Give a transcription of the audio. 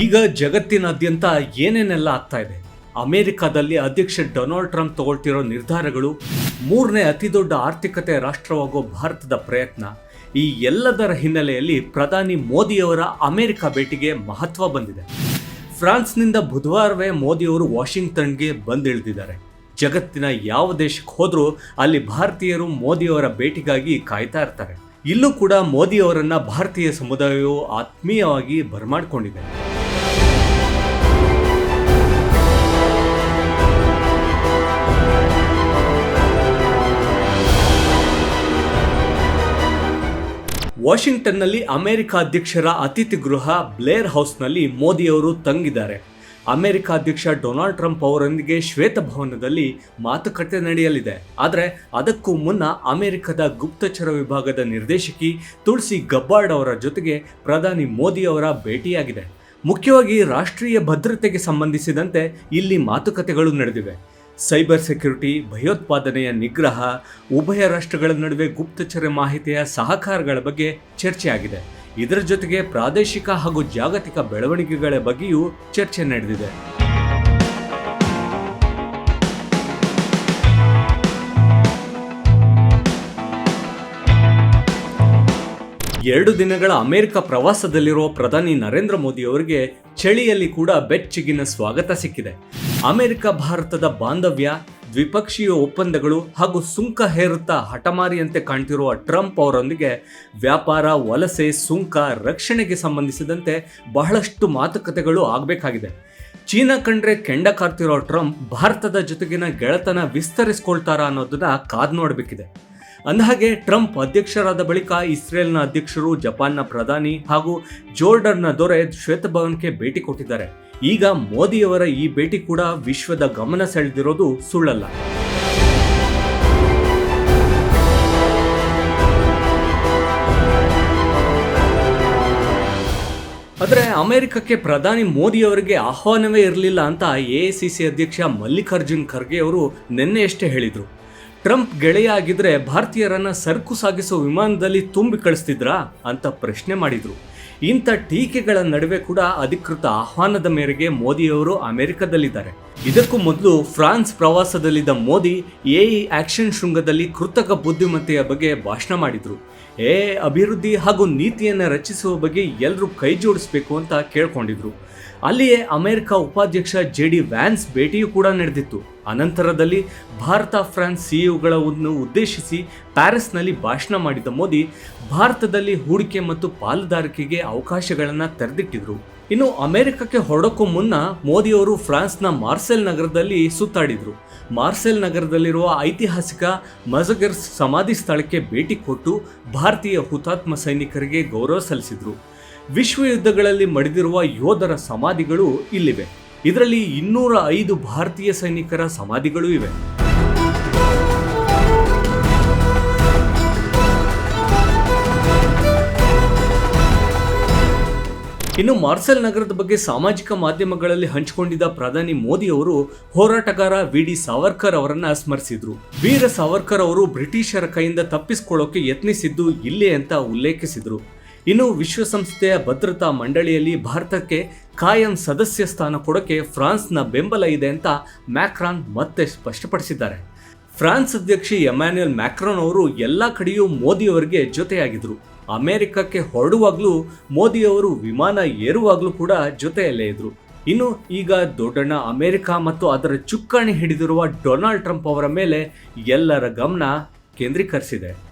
ಈಗ ಜಗತ್ತಿನಾದ್ಯಂತ ಏನೇನೆಲ್ಲ ಆಗ್ತಾ ಇದೆ? ಅಮೆರಿಕಾದಲ್ಲಿ ಅಧ್ಯಕ್ಷ ಡೊನಾಲ್ಡ್ ಟ್ರಂಪ್ ತಗೊಳ್ತಿರೋ ನಿರ್ಧಾರಗಳು ಮೂರನೇ ಅತಿದೊಡ್ಡ ಆರ್ಥಿಕತೆ ರಾಷ್ಟ್ರವಾಗೋ ಭಾರತದ ಪ್ರಯತ್ನ. ಈ ಎಲ್ಲದರ ಹಿನ್ನೆಲೆಯಲ್ಲಿ ಪ್ರಧಾನಿ ಮೋದಿಯವರ ಅಮೆರಿಕ ಭೇಟಿಗೆ ಮಹತ್ವ ಬಂದಿದೆ. ಫ್ರಾನ್ಸ್ನಿಂದ ಬುಧವಾರವೇ ಮೋದಿಯವರು ವಾಷಿಂಗ್ಟನ್ಗೆ ಬಂದಿಳಿದಿದ್ದಾರೆ. ಜಗತ್ತಿನ ಯಾವ ದೇಶಕ್ಕೆ ಹೋದರೂ ಅಲ್ಲಿ ಭಾರತೀಯರು ಮೋದಿಯವರ ಭೇಟಿಗಾಗಿ ಕಾಯ್ತಾ ಇರ್ತಾರೆ. ಇಲ್ಲೂ ಕೂಡ ಮೋದಿಯವರನ್ನು ಭಾರತೀಯ ಸಮುದಾಯವು ಆತ್ಮೀಯವಾಗಿ ಬರಮಾಡಿಕೊಂಡಿದೆ. ವಾಷಿಂಗ್ಟನ್ನಲ್ಲಿ ಅಮೆರಿಕ ಅಧ್ಯಕ್ಷರ ಅತಿಥಿ ಗೃಹ ಬ್ಲೇರ್ ಹೌಸ್ನಲ್ಲಿ ಮೋದಿಯವರು ತಂಗಿದ್ದಾರೆ. ಅಮೆರಿಕ ಅಧ್ಯಕ್ಷ ಡೊನಾಲ್ಡ್ ಟ್ರಂಪ್ ಅವರೊಂದಿಗೆ ಶ್ವೇತಭವನದಲ್ಲಿ ಮಾತುಕತೆ ನಡೆಯಲಿದೆ. ಆದರೆ ಅದಕ್ಕೂ ಮುನ್ನ ಅಮೆರಿಕದ ಗುಪ್ತಚರ ವಿಭಾಗದ ನಿರ್ದೇಶಕಿ ತುಳಸಿ ಗಬ್ಬಾರ್ಡ್ ಅವರ ಜೊತೆಗೆ ಪ್ರಧಾನಿ ಮೋದಿ ಅವರ ಭೇಟಿಯಾಗಿದೆ. ಮುಖ್ಯವಾಗಿ ರಾಷ್ಟ್ರೀಯ ಭದ್ರತೆಗೆ ಸಂಬಂಧಿಸಿದಂತೆ ಇಲ್ಲಿ ಮಾತುಕತೆಗಳು ನಡೆದಿವೆ. ಸೈಬರ್ ಸೆಕ್ಯುರಿಟಿ, ಭಯೋತ್ಪಾದನೆಯ ನಿಗ್ರಹ, ಉಭಯ ರಾಷ್ಟ್ರಗಳ ನಡುವೆ ಗುಪ್ತಚರ ಮಾಹಿತಿಯ ಸಹಕಾರಗಳ ಬಗ್ಗೆ ಚರ್ಚೆಯಾಗಿದೆ. ಇದರ ಜೊತೆಗೆ ಪ್ರಾದೇಶಿಕ ಹಾಗೂ ಜಾಗತಿಕ ಬೆಳವಣಿಗೆಗಳ ಬಗ್ಗೆಯೂ ಚರ್ಚೆ ನಡೆದಿದೆ. ಎರಡು ದಿನಗಳ ಅಮೆರಿಕ ಪ್ರವಾಸದಲ್ಲಿರುವ ಪ್ರಧಾನಿ ನರೇಂದ್ರ ಮೋದಿ ಅವರಿಗೆ ಚಳಿಯಲ್ಲಿ ಕೂಡ ಬೆಚ್ಚಗಿನ ಸ್ವಾಗತ ಸಿಕ್ಕಿದೆ. ಅಮೆರಿಕ, ಭಾರತದ ಬಾಂಧವ್ಯ, ದ್ವಿಪಕ್ಷೀಯ ಒಪ್ಪಂದಗಳು ಹಾಗೂ ಸುಂಕ ಹೇರುತ್ತಾ ಹಠಮಾರಿಯಂತೆ ಕಾಣ್ತಿರುವ ಟ್ರಂಪ್ ಅವರೊಂದಿಗೆ ವ್ಯಾಪಾರ, ವಲಸೆ, ಸುಂಕ, ರಕ್ಷಣೆಗೆ ಸಂಬಂಧಿಸಿದಂತೆ ಬಹಳಷ್ಟು ಮಾತುಕತೆಗಳು ಆಗಬೇಕಾಗಿದೆ. ಚೀನಾ ಕಂಡ್ರೆ ಕೆಂಡ ಕಾರ್ತಿರೋ ಟ್ರಂಪ್ ಭಾರತದ ಜೊತೆಗಿನ ಗೆಳೆತನ ವಿಸ್ತರಿಸ್ಕೊಳ್ತಾರಾ ಅನ್ನೋದನ್ನ ಕಾದ್ ನೋಡಬೇಕಿದೆ. ಅಂದಹಾಗೆ, ಟ್ರಂಪ್ ಅಧ್ಯಕ್ಷರಾದ ಬಳಿಕ ಇಸ್ರೇಲ್ನ ಅಧ್ಯಕ್ಷರು ಜಪಾನ್ನ ಪ್ರಧಾನಿ ಹಾಗೂ ಜೋರ್ಡನ್ನ ದೊರೆ ಶ್ವೇತಭವನಕ್ಕೆ ಭೇಟಿ ಕೊಟ್ಟಿದ್ದಾರೆ. ಈಗ ಮೋದಿಯವರ ಈ ಭೇಟಿ ಕೂಡ ವಿಶ್ವದ ಗಮನ ಸೆಳೆದಿರೋದು ಸುಳ್ಳಲ್ಲ. ಆದರೆ ಅಮೆರಿಕಕ್ಕೆ ಪ್ರಧಾನಿ ಮೋದಿಯವರಿಗೆ ಆಹ್ವಾನವೇ ಇರಲಿಲ್ಲ ಅಂತ ಎ ಅಧ್ಯಕ್ಷ ಮಲ್ಲಿಕಾರ್ಜುನ್ ಖರ್ಗೆ ಅವರು ನಿನ್ನೆಯಷ್ಟೇ ಹೇಳಿದರು. ಟ್ರಂಪ್ ಗೆಳೆಯ ಆಗಿದ್ರೆ ಭಾರತೀಯರನ್ನ ಸರಕು ಸಾಗಿಸೋ ವಿಮಾನದಲ್ಲಿ ತುಂಬಿ ಕಳಿಸ್ತಿದ್ರಾ ಅಂತ ಪ್ರಶ್ನೆ ಮಾಡಿದ್ರು. ಇಂಥ ಟೀಕೆಗಳ ನಡುವೆ ಕೂಡ ಅಧಿಕೃತ ಆಹ್ವಾನದ ಮೇರೆಗೆ ಮೋದಿಯವರು ಅಮೆರಿಕದಲ್ಲಿದ್ದಾರೆ. ಇದಕ್ಕೂ ಮೊದಲು ಫ್ರಾನ್ಸ್ ಪ್ರವಾಸದಲ್ಲಿದ್ದ ಮೋದಿ ಎ ಆಕ್ಷನ್ ಶೃಂಗದಲ್ಲಿ ಕೃತಕ ಬುದ್ಧಿಮತ್ತೆಯ ಬಗ್ಗೆ ಭಾಷಣ ಮಾಡಿದ್ರು. ಎ ಅಭಿವೃದ್ಧಿ ಹಾಗೂ ನೀತಿಯನ್ನು ರಚಿಸುವ ಬಗ್ಗೆ ಎಲ್ಲರೂ ಕೈ ಜೋಡಿಸಬೇಕು ಅಂತ ಕೇಳ್ಕೊಂಡಿದ್ರು. ಅಲ್ಲಿಯೇ ಅಮೆರಿಕ ಉಪಾಧ್ಯಕ್ಷ ಜೆ ಡಿ ವ್ಯಾನ್ಸ್ ಭೇಟಿಯೂ ಕೂಡ ನಡೆದಿತ್ತು. ಅನಂತರದಲ್ಲಿ ಭಾರತ ಫ್ರಾನ್ಸ್ ಸಿಇಒಗಳನ್ನು ಉದ್ದೇಶಿಸಿ ಪ್ಯಾರಿಸ್ನಲ್ಲಿ ಭಾಷಣ ಮಾಡಿದ ಮೋದಿ, ಭಾರತದಲ್ಲಿ ಹೂಡಿಕೆ ಮತ್ತು ಪಾಲುದಾರಿಕೆಗೆ ಅವಕಾಶಗಳನ್ನು ತೆರೆದಿಟ್ಟಿದ್ರು. ಇನ್ನು ಅಮೆರಿಕಕ್ಕೆ ಹೊರಡೋಕ್ಕೂ ಮುನ್ನ ಮೋದಿಯವರು ಫ್ರಾನ್ಸ್ನ ಮಾರ್ಸೆಲ್ ನಗರದಲ್ಲಿ ಸುತ್ತಾಡಿದರು. ಮಾರ್ಸೆಲ್ ನಗರದಲ್ಲಿರುವ ಐತಿಹಾಸಿಕ ಮಜಗರ್ ಸಮಾಧಿ ಸ್ಥಳಕ್ಕೆ ಭೇಟಿ ಕೊಟ್ಟು ಭಾರತೀಯ ಹುತಾತ್ಮ ಸೈನಿಕರಿಗೆ ಗೌರವ ಸಲ್ಲಿಸಿದರು. ವಿಶ್ವ ಯುದ್ಧಗಳಲ್ಲಿ ಮಡಿದಿರುವ ಯೋಧರ ಸಮಾಧಿಗಳು ಇಲ್ಲಿವೆ. ಇದರಲ್ಲಿ ಇನ್ನೂರ ಐದು ಭಾರತೀಯ ಸೈನಿಕರ ಸಮಾಧಿಗಳು ಇವೆ. ಇನ್ನು ಮಾರ್ಸೆಲ್ ನಗರದ ಬಗ್ಗೆ ಸಾಮಾಜಿಕ ಮಾಧ್ಯಮಗಳಲ್ಲಿ ಹಂಚಿಕೊಂಡಿದ್ದ ಪ್ರಧಾನಿ ಮೋದಿ ಅವರು ಹೋರಾಟಗಾರ ವಿ ಡಿ ಸಾವರ್ಕರ್ ಅವರನ್ನ ಸ್ಮರಿಸಿದ್ರು. ವೀರ ಸಾವರ್ಕರ್ ಅವರು ಬ್ರಿಟಿಷರ ಕೈಯಿಂದ ತಪ್ಪಿಸಿಕೊಳ್ಳೋಕೆ ಯತ್ನಿಸಿದ್ದು ಇಲ್ಲೇ ಅಂತ ಉಲ್ಲೇಖಿಸಿದ್ರು. ಇನ್ನು ವಿಶ್ವಸಂಸ್ಥೆಯ ಭದ್ರತಾ ಮಂಡಳಿಯಲ್ಲಿ ಭಾರತಕ್ಕೆ ಕಾಯಂ ಸದಸ್ಯ ಸ್ಥಾನ ಕೊಡೋಕೆ ಫ್ರಾನ್ಸ್ನ ಬೆಂಬಲ ಇದೆ ಅಂತ ಮ್ಯಾಕ್ರಾನ್ ಮತ್ತೆ ಸ್ಪಷ್ಟಪಡಿಸಿದ್ದಾರೆ. ಫ್ರಾನ್ಸ್ ಅಧ್ಯಕ್ಷ ಎಮ್ಯಾನ್ಯುಯಲ್ ಮ್ಯಾಕ್ರಾನ್ ಅವರು ಎಲ್ಲ ಕಡೆಯೂ ಮೋದಿಯವರಿಗೆ ಜೊತೆಯಾಗಿದ್ದರು ಅಮೆರಿಕಕ್ಕೆ ಹೊರಡುವಾಗಲೂ ಮೋದಿಯವರು ವಿಮಾನ ಏರುವಾಗಲೂ ಕೂಡ ಜೊತೆಯಲ್ಲೇ ಇದ್ರು. ಇನ್ನು ಈಗ ದೊಡ್ಡಣ್ಣ ಅಮೆರಿಕ ಮತ್ತು ಅದರ ಚುಕ್ಕಾಣಿ ಹಿಡಿದಿರುವ ಡೊನಾಲ್ಡ್ ಟ್ರಂಪ್ ಅವರ ಮೇಲೆ ಎಲ್ಲರ ಗಮನ ಕೇಂದ್ರೀಕರಿಸಿದೆ.